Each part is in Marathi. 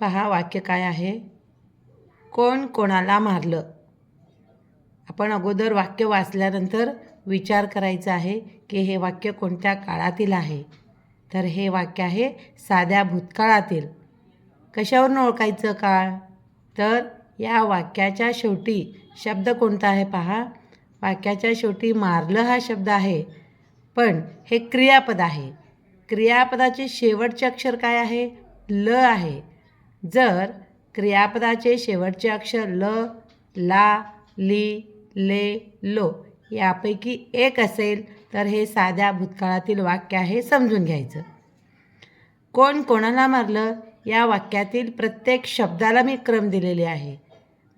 पहा वाक्य काय आहे. कोण कोणाला मारलं? आपण अगोदर वाक्य वाचल्यानंतर विचार करायचा आहे की हे वाक्य कोणत्या काळातील आहे? तर हे वाक्य आहे साध्या भूतकाळातील. कशावरून ओळखायचं काळ? तर या वाक्याच्या शेवटी शब्द कोणता आहे पहा. वाक्याच्या शेवटी मारलं हा शब्द आहे. पण हे क्रियापद आहे. क्रियापदाचे शेवटचे अक्षर काय आहे? ल आहे. जर क्रियापदाचे शेवटचे अक्षर ल ला ली ले लो यापैकी एक असेल तर हे साध्या भूतकाळातील वाक्य आहे समजून घ्यायचं. कोण कोणाला मारलं? या वाक्यातील प्रत्येक शब्दाला मी क्रम दिलेली आहे.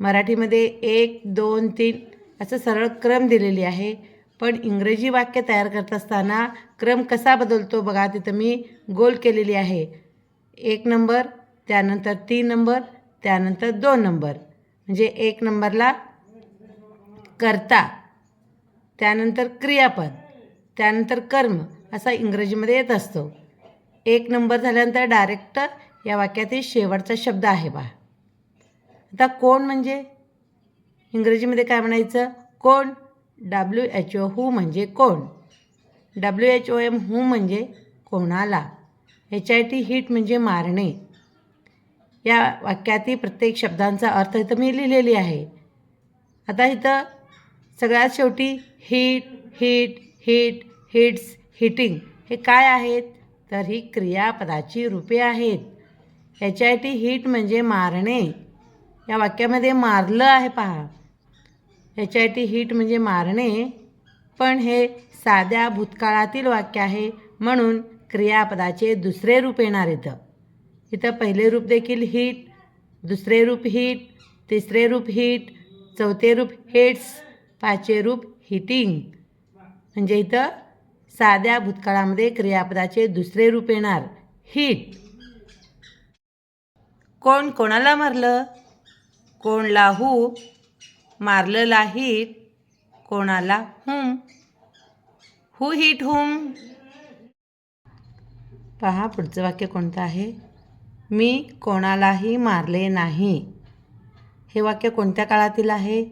मराठीमध्ये एक दोन तीन असं सरळ क्रम दिलेली आहे. पण इंग्रजी वाक्य तयार करत असताना क्रम कसा बदलतो बघा तिथं मी गोल केलेली आहे. एक नंबर त्यानंतर तीन नंबर त्यानंतर दोन नंबर. म्हणजे एक नंबरला कर्ता त्यानंतर क्रियापद त्यानंतर कर्म असा इंग्रजीमध्ये येत असतो. एक नंबर झाल्यानंतर डायरेक्ट या वाक्यातील शेवटचा शब्द आहे बा. आता कोण म्हणजे? इंग्रजीमध्ये काय म्हणायचं? कोण? डब्ल्यू एच ओ हू म्हणजे कोण? W H O M who म्हणजे कोणाला? एच आय टी हिट म्हणजे मारणे. या वाक्यातील प्रत्येक शब्दांचा अर्थ इथं मी लिहिलेली आहे. आता इथं सगळ्यात शेवटी hit hit hit hits hitting हे काय आहेत? तर ही क्रियापदाची रूपे आहेत. एच आय टी हिट म्हणजे मारणे. या वाक्यामध्ये मारलं आहे पहा. एच आय टी हिट म्हणजे मारणे. पण हे साध्या भूतकाळातील वाक्य आहे. म्हणून क्रियापदाचे दुसरे रूप येणार इथं. इथं पहिले रूप देखील हिट दुसरे रूप हिट तिसरे रूप हिट चौथे रूप हिट्स पाचवे रूप हिटिंग म्हणजे इथं साध्या भूतकाळामध्ये क्रियापदाचे दुसरे रूप येणार हिट कोण कोणाला मारलं? कोणला हू मारलंला हिट कोणाला हुम हू हिट हुम पहा पुढचं वाक्य कोणतं आहे? मी कोणालाही मारले नाही. हे वाक्य कोणत्या काळातील आहे?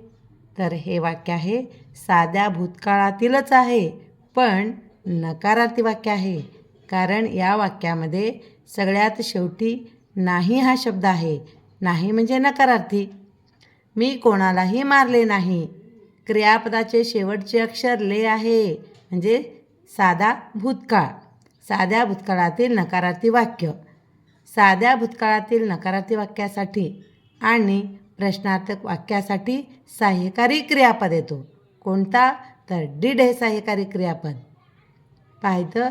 तर हे वाक्य आहे साध्या भूतकाळातीलच आहे. पण नकारार्थी वाक्य आहे कारण या वाक्यामध्ये सगळ्यात शेवटी नाही हा शब्द आहे. नाही म्हणजे नकारार्थी. मी कोणालाही मारले नाही. क्रियापदाचे शेवटचे अक्षर ले आहे म्हणजे साधा भूतकाळ. साध्या भूतकाळातील नकारार्थी वाक्य. साध्या भूतकाळातील नकारार्थी वाक्यासाठी आणि प्रश्नार्थक वाक्यासाठी सहाय्यकारी क्रियापद येतो. कोणता? तर डिड हे सहाय्यकारी क्रियापद. पाहिलं?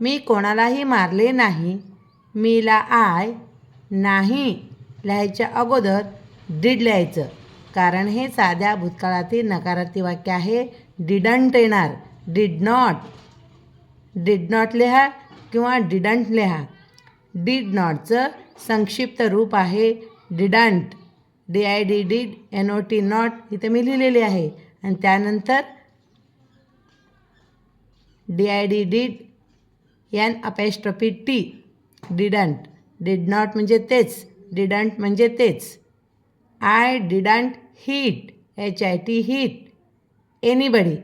मी कोणालाही मारले नाही. मीला आय नाही लिहायच्या अगोदर डिड लिहायचं. कारण हे साध्या भूतकाळातील नकारार्थी वाक्य आहे. डिडंट येणार. Did not. डिड नॉट लिहा किंवा डिडंट लिहा. डीड नॉटचं संक्षिप्त रूप आहे. Didn't D I D did N O T not इथं मी लिहिलेली आहे. आणि त्यानंतर D I D did N apostrophe T didn't did not म्हणजे तेच डिडंट म्हणजे तेच. I didn't hit H I T hit anybody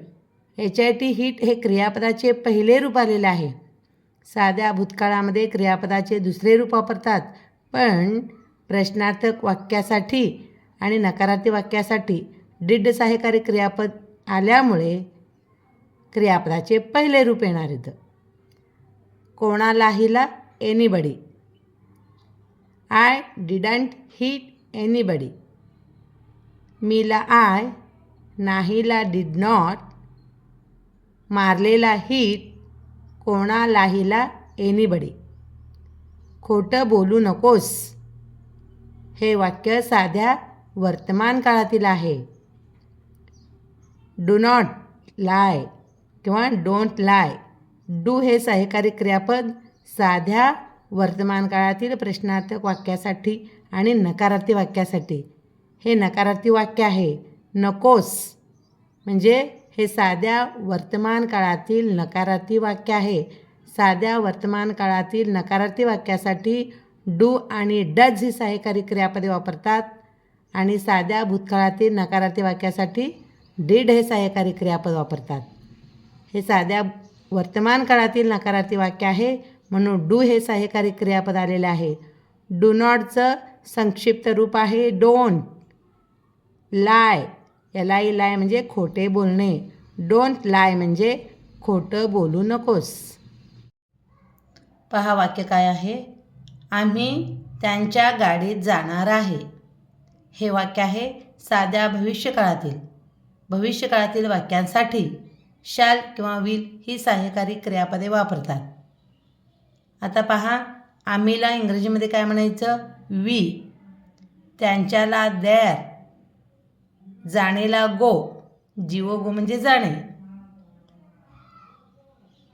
H I T hit हे क्रियापदाचे पहिले रूप आलेले आहे. साध्या भूतकाळामध्ये क्रियापदाचे दुसरे रूप वापरतात. पण प्रश्नार्थक वाक्यासाठी आणि नकारात्मक वाक्यासाठी डिड सहाय्यकारी क्रियापद आल्यामुळे क्रियापदाचे पहिले रूप येणार इथं कोणालाहीला anybody I didn't hit anybody मीला I नाहीला डिड नॉट मारलेला हिट कोणालाहीला एनीबडी. खोटं बोलू नकोस. हे वाक्य साध्या वर्तमान काळातील आहे. डू नॉट लाय किंवा डोंट लाय. डू हे सहकारी क्रियापद साध्या वर्तमान काळातील प्रश्नार्थक वाक्यासाठी आणि नकारार्थी वाक्यासाठी. हे नकारार्थी वाक्य आहे. नकोस. म्हणजे हे साध्या वर्तमान काळातील नकारार्थी वाक्य आहे. साध्या वर्तमान काळातील नकारार्थी वाक्यासाठी डू आणि डज ही सहाय्यकारी क्रियापदे वापरतात आणि साध्या भूतकाळातील नकारार्थी वाक्यासाठी डिड हे सहाय्यकारी क्रियापद वापरतात. हे साध्या वर्तमान काळातील नकारार्थी वाक्य आहे म्हणून डू हे सहाय्यकारी क्रियापद आलेले आहे. डू नॉटचं संक्षिप्त रूप आहे. डोंट. लाय. एलाय लाय म्हणजे खोटे बोलणे. डोंट लाय म्हणजे खोटं बोलू नकोस. पहा वाक्य काय आहे? आम्ही त्यांच्या गाडीत जाणार आहे. हे वाक्य आहे साध्या भविष्यकाळातील. भविष्यकाळातील वाक्यांसाठी शाल किंवा विल ही सहाय्यकारी क्रियापदे वापरतात. आता पहा आम्हीला इंग्रजीमध्ये काय म्हणायचं? वी त्यांच्याला दॅर जाणेला गो जीव गो म्हणजे जाणे.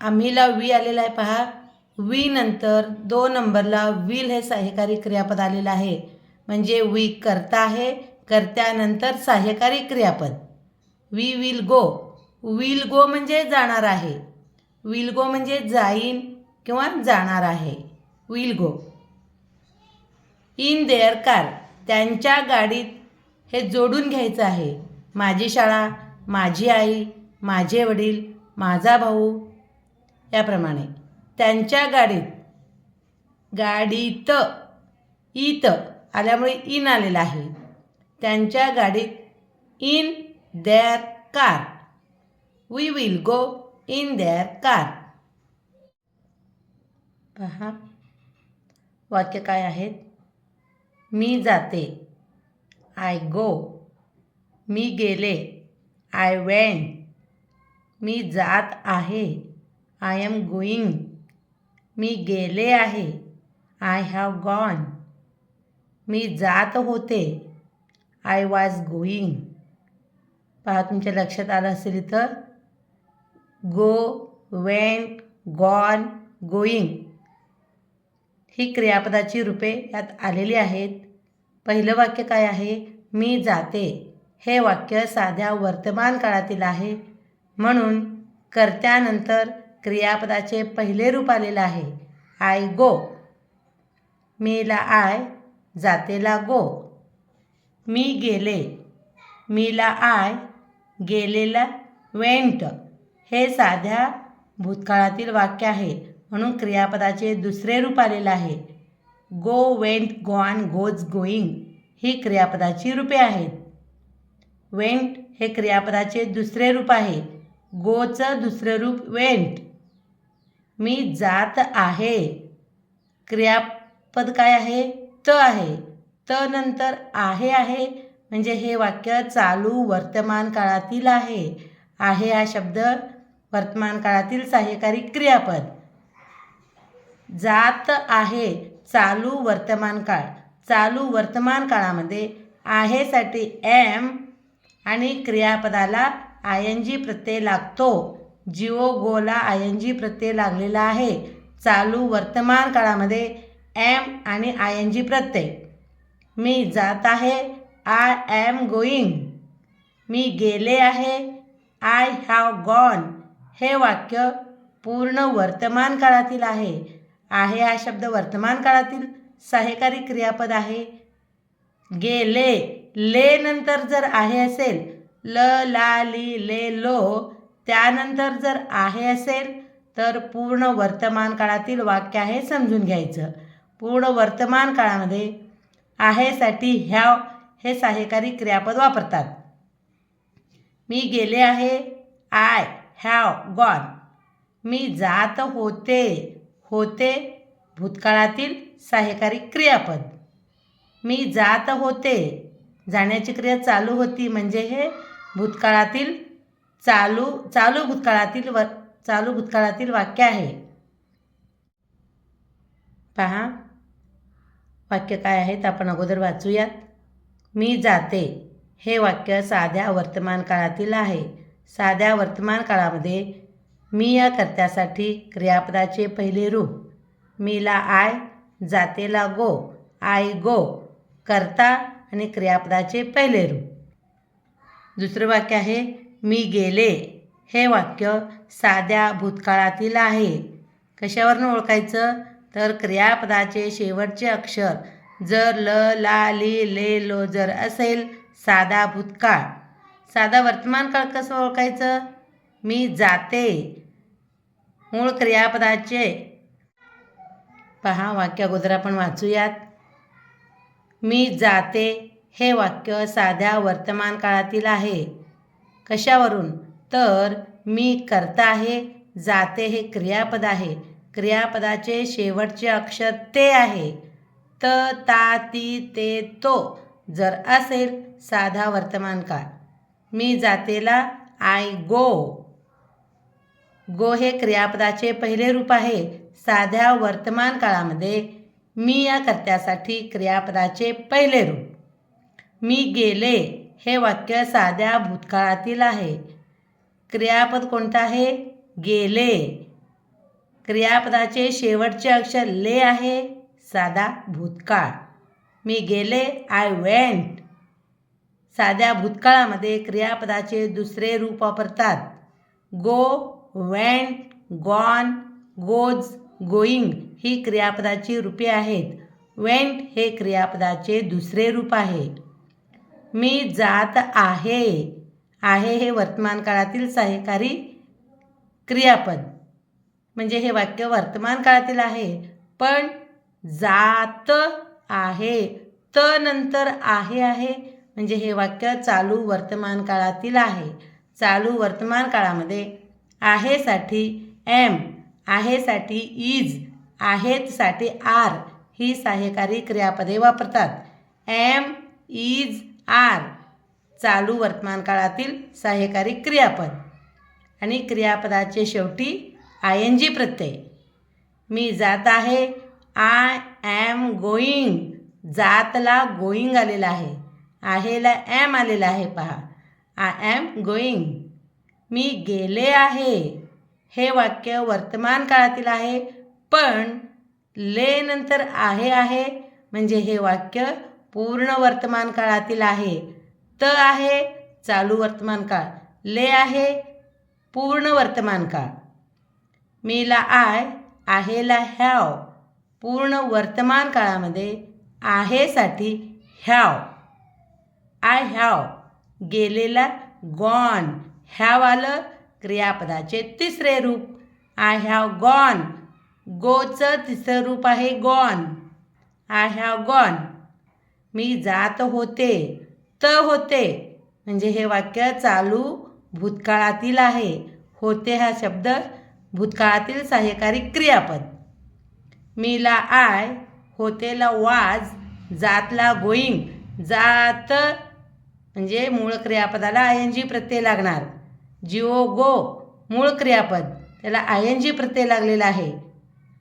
आम्हीला वी आलेला आहे पहा. वी नंतर दोन नंबरला विल हे सहाय्यकारी क्रियापद आलेलं आहे. म्हणजे वी करता आहे कर्त्यानंतर सहाय्यकारी क्रियापद. We will go. Will go म्हणजे जाणार आहे. विल गो म्हणजे जाईन किंवा जाणार आहे. Will go. In their car. त्यांच्या गाडीत हे जोडून घ्यायचं आहे. माझी शाळा माझी आई माझे वडील माझा भाऊ. याप्रमाणे त्यांच्या गाडीत गाडीत ईत आल्यामुळे इन आलेलं आहे. त्यांच्या गाडीत in their car. We will go in their car. पहा वाक्य काय आहेत? मी जाते. आय गो. मी गेले. I went. मी जात आहे. आय एम गोईंग मी गेले आहे. I have gone. मी जात होते. आय वॉज गोईंग पहा तुमच्या लक्षात आलं असेल इथं? गो वेंट गॉन गोईंग ही क्रियापदाची रूपे यात आलेली आहेत. पहिलं वाक्य काय आहे? मी जाते. हे वाक्य साध्या वर्तमान काळातील आहे. म्हणून कर्त्यानंतर क्रियापदाचे पहिले रूप आलेलं आहे. आय गो मीला आय जातेला गो मी गेले. मीला आय गेलेला वेंट हे साध्या भूतकाळातील वाक्य आहे. म्हणून क्रियापदाचे दुसरे रूप आलेलं आहे. Go went gone goes going ही क्रियापदाची रूपे आहेत. वेंट हे क्रियापदाचे दुसरे रूप आहे. गोचं दुसरं रूप वेंट मी जात आहे. क्रियापद काय आहे? त आहे. त नंतर आहे आहे. म्हणजे हे वाक्य चालू वर्तमान काळातील आहे. आहे हा शब्द वर्तमान काळातील सहाय्यकारी क्रियापद. जात आहे. चालू वर्तमान काळ. चालू वर्तमान काळामध्ये आहेसाठी एम आणि क्रियापदाला आय एन जी प्रत्यय लागतो. जिओ गोला आय एन जी प्रत्यय लागलेला आहे. चालू वर्तमान काळामध्ये एम आणि आय एन जी प्रत्यय. मी जात आहे. आय ॲम गोईंग मी गेले आहे. I have gone. हे वाक्य पूर्ण वर्तमान काळातील आहे. आहे हा शब्द वर्तमान काळातील सहाय्यकारी क्रियापद आहे. गेले ले नंतर जर आहे असेल ल ला ली ले लो त्यानंतर जर आहे असेल तर पूर्ण वर्तमान काळातील वाक्य आहे समजून घ्यायचं. पूर्ण वर्तमान काळामध्ये आहेसाठी ह्याव हे सहाय्यकारी क्रियापद वापरतात. मी गेले आहे आय हॅव गॉन. मी जात होते होते भूतकाळातील सहाय्यकारी क्रियापद. मी जात होते. जाण्याची क्रिया चालू होती म्हणजे हे भूतकाळातील चालू चालू भूतकाळातील व चालू भूतकाळातील वाक्य आहे. पहा. वाक्य काय आहेत आपण अगोदर वाचूयात. मी जाते. हे वाक्य साध्या वर्तमान काळातील आहे. साध्या वर्तमान काळामध्ये मी या कर्त्यासाठी क्रियापदाचे पहिले रूप मीला आय जातेला गो आय गो कर्ता आणि क्रियापदाचे पहिले रूप. दुसरं वाक्य आहे मी गेले. हे वाक्य साध्या भूतकाळातील आहे. कशावरनं ओळखायचं? तर क्रियापदाचे शेवटचे अक्षर जर ल ला ली ले लो जर असेल साधा भूतकाळ. साधा वर्तमानकाळ कसं ओळखायचं? मी जाते. मूळ क्रियापदाचे. पहा वाक्य अगोदर आपण वाचूयात. मी जाते हे वाक्य साध्या वर्तमान काळातील आहे. कशावरून? तर मी करता आहे जाते हे क्रियापद आहे. क्रियापदाचे शेवटचे अक्षर ते आहे. त ता ती ते तो. जर असेल साधा वर्तमान काळ. मी जातेला आय गो. गो हे क्रियापदाचे पहिले रूप आहे. साध्या वर्तमान काळामध्ये मी या कर्त्यासाठी क्रियापदाचे पहिले रूप. मी गेले हे वाक्य साध्या भूतकाळातील आहे. क्रियापद कोणतं आहे? गेले. क्रियापदाचे शेवटचे अक्षर ले आहे. साधा भूतकाळ. मी गेले आय वेंट साध्या भूतकाळामध्ये क्रियापदाचे दुसरे रूप वापरतात. Go went gone goes going ही क्रियापदाची रूपे आहेत. वेंट हे क्रियापदाचे दुसरे रूप आहे. मी जात आहे. आहे हे वर्तमान काळातील सहाय्यकारी क्रियापद. म्हणजे हे वाक्य वर्तमान काळातील आहे. पण जात आहे. त नंतर आहे आहे. म्हणजे हे वाक्य चालू वर्तमान काळातील आहे. चालू वर्तमान काळामध्ये आहेसाठी एम आहेसाठी इज आहेतसाठी आर ही सहाय्यकारी क्रियापदे वापरतात. एम इज आर चालू वर्तमान काळातील सहाय्यकारी क्रियापद. आणि क्रियापदाचे शेवटी आय एन जी प्रत्यय. मी जात आहे आय ॲम गोईंग जातला गोईंग आलेला आहे. आहेला ॲम आलेला आहे पहा. आय ॲम गोईंग मी गेले आहे. हे वाक्य वर्तमान काळातील आहे पण ले नंतर आहे आहे म्हणजे हे वाक्य पूर्ण वर्तमान काळातील आहे. त आहे चालू वर्तमान काळ. ले आहे पूर्ण वर्तमान काळ. मीला आय आहेला ह्याव. पूर्ण वर्तमान काळामध्ये आहेसाठी ह्याव. आय हॅव गेलेला गॉन. हॅव आलं क्रियापदाचे तिसरे रूप. I have gone. गोचं तिसरं रूप आहे गॉन. I have gone. मी जात होते त होते. म्हणजे हे वाक्य चालू भूतकाळातील आहे. होते हा शब्द भूतकाळातील सहाय्यकारी क्रियापद. मीला आय होतेला वाज जातला गोईंग. जात म्हणजे मूळ क्रियापदाला आय एन जी प्रत्यय लागणार. जिओ गो मूळ क्रियापद. त्याला आय एन जी प्रत्यय लागलेला आहे.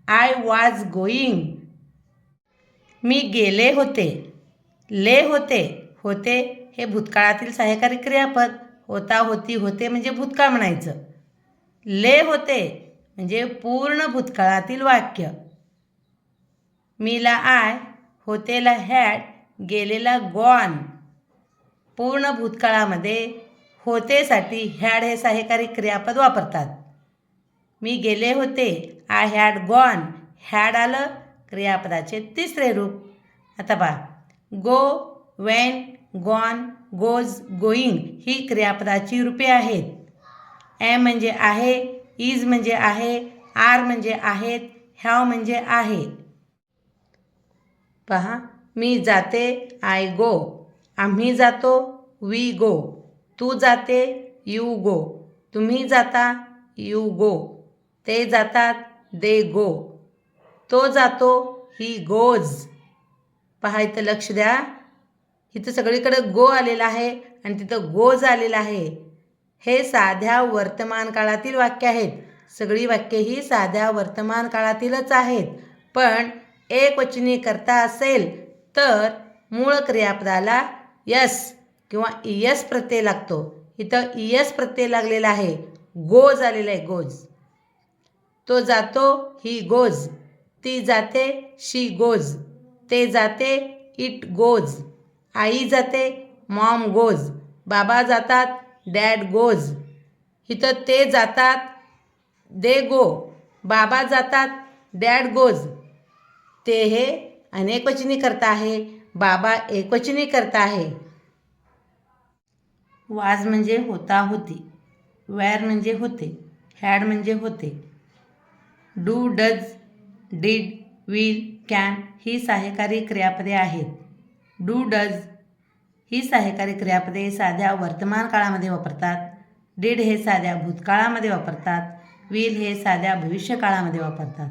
आय वाज गोईंग मी गेले होते. ले होते. होते हे भूतकाळातील सहाय्यकारी क्रियापद. होता होती होते म्हणजे भूतकाळ म्हणायचं. ले होते म्हणजे पूर्ण भूतकाळातील वाक्य. मीला आय होतेला हॅड गेलेला गॉन पूर्ण भूतकाळामध्ये होतेसाठी हॅड हे सहाय्यकारी क्रियापद वापरतात. मी गेले होते आय हॅड गॉन. हॅड आलं क्रियापदाचे तिसरे रूप. आता पहा. Go went gone goes going ही क्रियापदाची रूपे आहेत. एम म्हणजे आहे इज म्हणजे आहे आर म्हणजे आहेत ह्याव म्हणजे आहे. पहा. मी जाते आय गो. आम्ही जातो वी गो. तू जाते यू गो तुम्ही जाता यू गो ते जातात दे गो. तो जातो ही गोज. पहा इथं लक्ष द्या. इथं सगळीकडं गो आलेला आहे आणि तिथं गोज आलेला आहे. हे साध्या वर्तमान काळातील वाक्य आहेत. सगळी वाक्य ही साध्या वर्तमान काळातीलच आहेत. पण एक वचनी करता असेल तर मूळ क्रियापदाला यस किंवा इयस प्रत्यय लागतो. इथं इयस प्रत्यय लागलेला आहे. गोज आलेला आहे गोज. तो जातो ही गोज. ती जाते शी गोज. ते जाते इट गोज. आई जाते मॉम गोज. बाबा जातात डॅड गोज. इथं ते जातात दे गो. बाबा जातात डॅड गोज. ते हे अनेकवचनी करता आहे. बाबा एकवचनी करता आहे. वाज म्हणजे होता होती वॅर म्हणजे होते हॅड म्हणजे होते. Do does did will can ही सहाय्यकारी क्रियापदे आहेत. डू डज ही सहाय्यकारी क्रियापदे साध्या वर्तमान काळामध्ये वापरतात. डीड हे साध्या भूतकाळामध्ये वापरतात. विल हे साध्या भविष्यकाळामध्ये वापरतात.